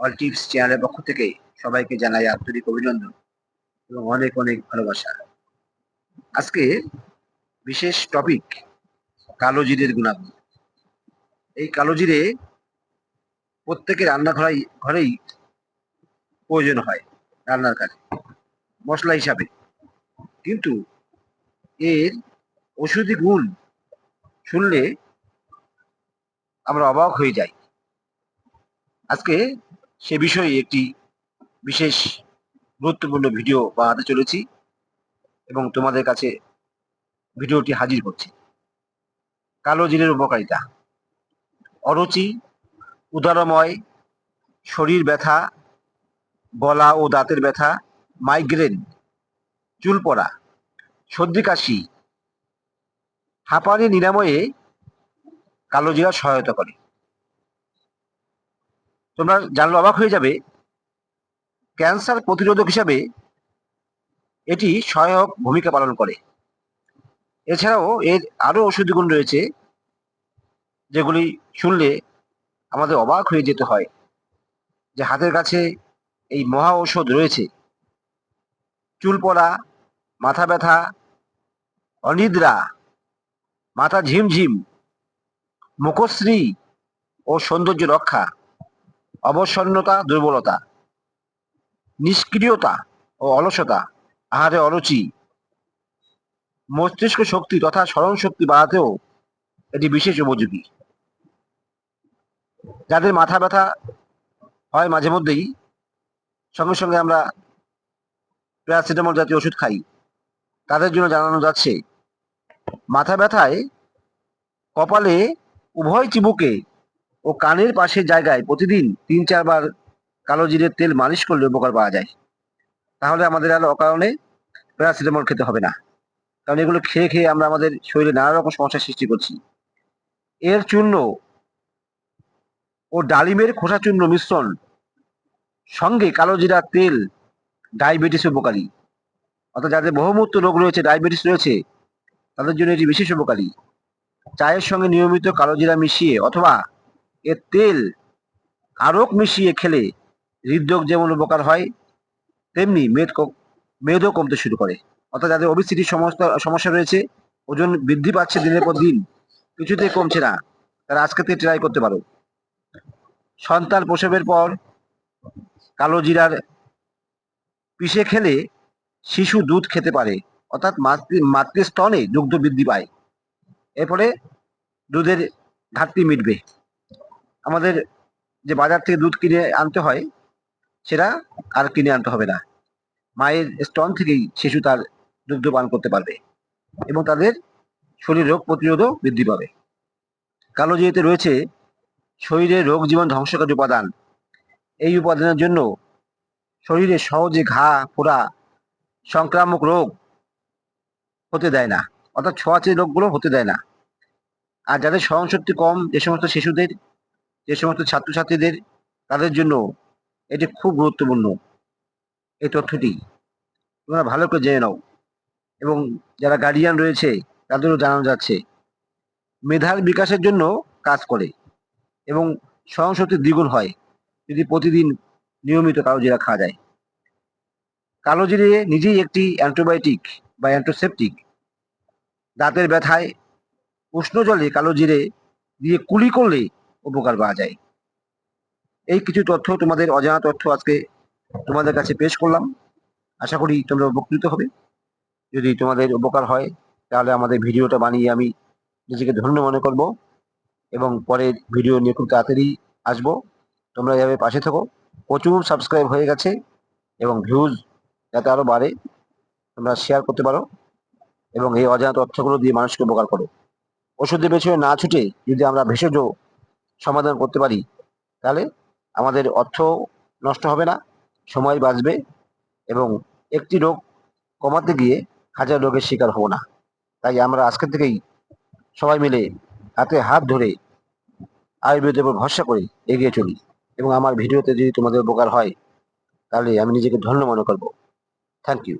All tips চ্যানেলের পক্ষ থেকে সবাইকে জানাই আন্তরিক অভিনন্দন এবং অনেক অনেক ভালোবাসা। আজকে বিশেষ টপিক কালো জিরের গুণাগুণ এই কালো জিরে প্রত্যেকের রান্নাঘরেই, ঘরেই প্রয়োজন হয় রান্নার কাজে, মশলা হিসাবে। কিন্তু এর ওষুধি গুণ শুনলে আমরা অবাক হয়ে যাই। আজকে সে বিষয়ে একটি বিশেষ গুরুত্বপূর্ণ ভিডিও বানাতে চলেছি এবং তোমাদের কাছে ভিডিওটি হাজির করছি। কালো জিরের উপকারিতা। অরুচি, উদারময়, শরীর ব্যথা, গলা ও দাঁতের ব্যথা, মাইগ্রেন, চুল পড়া, সর্দি কাশি, হাঁপানি নিরাময়ে কালো জিরা সহায়তা করে। তোমরা জানলে অবাক হয়ে যাবে, ক্যান্সার প্রতিরোধক হিসাবে এটি সহায়ক ভূমিকা পালন করে। এছাড়াও এর আরও ওষুধি গুণ রয়েছে, যেগুলি শুনলে আমাদের অবাক হয়ে যেতে হয়, যে হাতের কাছে এই মহা ঔষধ রয়েছে। চুল পড়া, মাথা ব্যথা, অনিদ্রা, মাথা ঝিমঝিম, মুখশ্রী ও সৌন্দর্য রক্ষা অবসন্নতা, দুর্বলতা, নিষ্ক্রিয়তা ও অলসতা, আহারে অরুচি, মস্তিষ্ক শক্তি তথা স্মরণ শক্তি বাড়াতেও এটি বিশেষ উপযোগী। যাদের মাথা ব্যথা হয় মাঝে মধ্যেই, সঙ্গে সঙ্গে আমরা প্যারাসিটামল জাতীয় ওষুধ খাই। তাদের জন্য জানানো যাচ্ছে, মাথা ব্যথায় কপালে উভয় চিবুকে ও কানের পাশের জায়গায় প্রতিদিন তিন চারবার কালো জিরের তেল মালিশ করলে উপকার পাওয়া যায়। তাহলে আমাদের আর অকারণে প্যারাসিটামল খেতে হবে না। কারণ এগুলো খেয়ে খেয়ে আমরা আমাদের শরীরে নানা রকম সমস্যার সৃষ্টি করছি। এর চূর্ণ ও ডালিমের খোসা চূর্ণ মিশ্রণ সঙ্গে কালো জিরা তেল ডায়াবেটিস উপকারী। অর্থাৎ যাদের বহুমূত্র রোগ রয়েছে, ডায়াবেটিস রয়েছে, তাদের জন্য এটি বিশেষ উপকারী। চায়ের সঙ্গে নিয়মিত কালো জিরা মিশিয়ে অথবা এর তেল আরক মিশিয়ে খেলে হৃদরোগ যেমন উপকার হয়, তেমনি মেদ মেদও কমতে শুরু করে। অর্থাৎ যাদের ওবিসিটির সমস্ত, সমস্যা রয়েছে, ওজন বৃদ্ধি পাচ্ছে দিনের পর দিন, কিছুতেই কমছে না। তারা আজকে থেকে ট্রাই করতে পারো। সন্তান প্রসবের পর কালো জিরার পিষে খেলে শিশু দুধ খেতে পারে, অর্থাৎ মাতৃ, মাতৃস্তনে দুগ্ধ বৃদ্ধি পায়। এরপরে দুধের ঘাটতি মিটবে। আমাদের যে বাজার থেকে দুধ কিনে আনতে হয়, সেটা আর কিনে আনতে হবে না। মায়ের স্তন থেকেই শিশু তার দুগ্ধ পান করতে পারবে এবং তাদের শরীর রোগ প্রতিরোধও বৃদ্ধি পাবে। কালো জিরেতে রয়েছে, শরীরে রোগ জীবন ধ্বংসকারী উপাদান। এই উপাদানের জন্য শরীরে সহজে ঘা, ফোড়া, সংক্রামক রোগ হতে দেয় না। অর্থাৎ ছোঁয়াচে রোগগুলো হতে দেয় না। আর যাদের সহনশক্তি কম, যে সমস্ত শিশুদের যে সমস্ত ছাত্রছাত্রীদের, তাদের জন্য এটি খুব গুরুত্বপূর্ণ। এই তথ্যটি তোমরা ভালো করে জেনে নাও এবং যারা গার্ডিয়ান রয়েছে, তাদেরও জানানো যাচ্ছে। মেধার বিকাশের জন্য কাজ করে এবং সহনশক্তি দ্বিগুণ হয় যদি প্রতিদিন নিয়মিত কালো জিরা খাওয়া যায়। কালো জিরে নিজেই একটি অ্যান্টিবায়োটিক বা অ্যান্টোসেপটিক। দাঁতের ব্যথায় উষ্ণ জলে কালো জিরে দিয়ে কুলি করলে উপকার পাওয়া যায়। এই কিছু তথ্য তোমাদের, অজানা তথ্য আজকে তোমাদের কাছে পেশ করলাম। আশা করি তোমরা উপকৃত হবে। যদি তোমাদের উপকার হয়, তাহলে আমাদের ভিডিওটা বানিয়ে আমি নিজেকে ধন্য মনে করব এবং পরের ভিডিও নিয়ে খুব তাড়াতাড়ি আসব। তোমরা এভাবে পাশে থাকো। প্রচুর সাবস্ক্রাইব হয়ে গেছে এবং ভিউজ যাতে আরও বাড়ে, তোমরা শেয়ার করতে পারো এবং এই অজানা তথ্যগুলো দিয়ে মানুষকে উপকার করো। ওষুধের পেছনে না ছুটে যদি আমরা ভেষজ সমাধান করতে পারি, তাহলে আমাদের অর্থ নষ্ট হবে না, সময় বাঁচবে এবং একটি রোগ কমাতে গিয়ে হাজার রোগের শিকার হব না। তাই আমরা আজকে থেকেই সবাই মিলে হাতে হাত ধরে আয়ুর্বেদের উপর ভরসা করে এগিয়ে চলি এবং আমার ভিডিওতে যদি তোমাদের উপকার হয়, তাহলে আমি নিজেকে ধন্য মনে করব। Thank you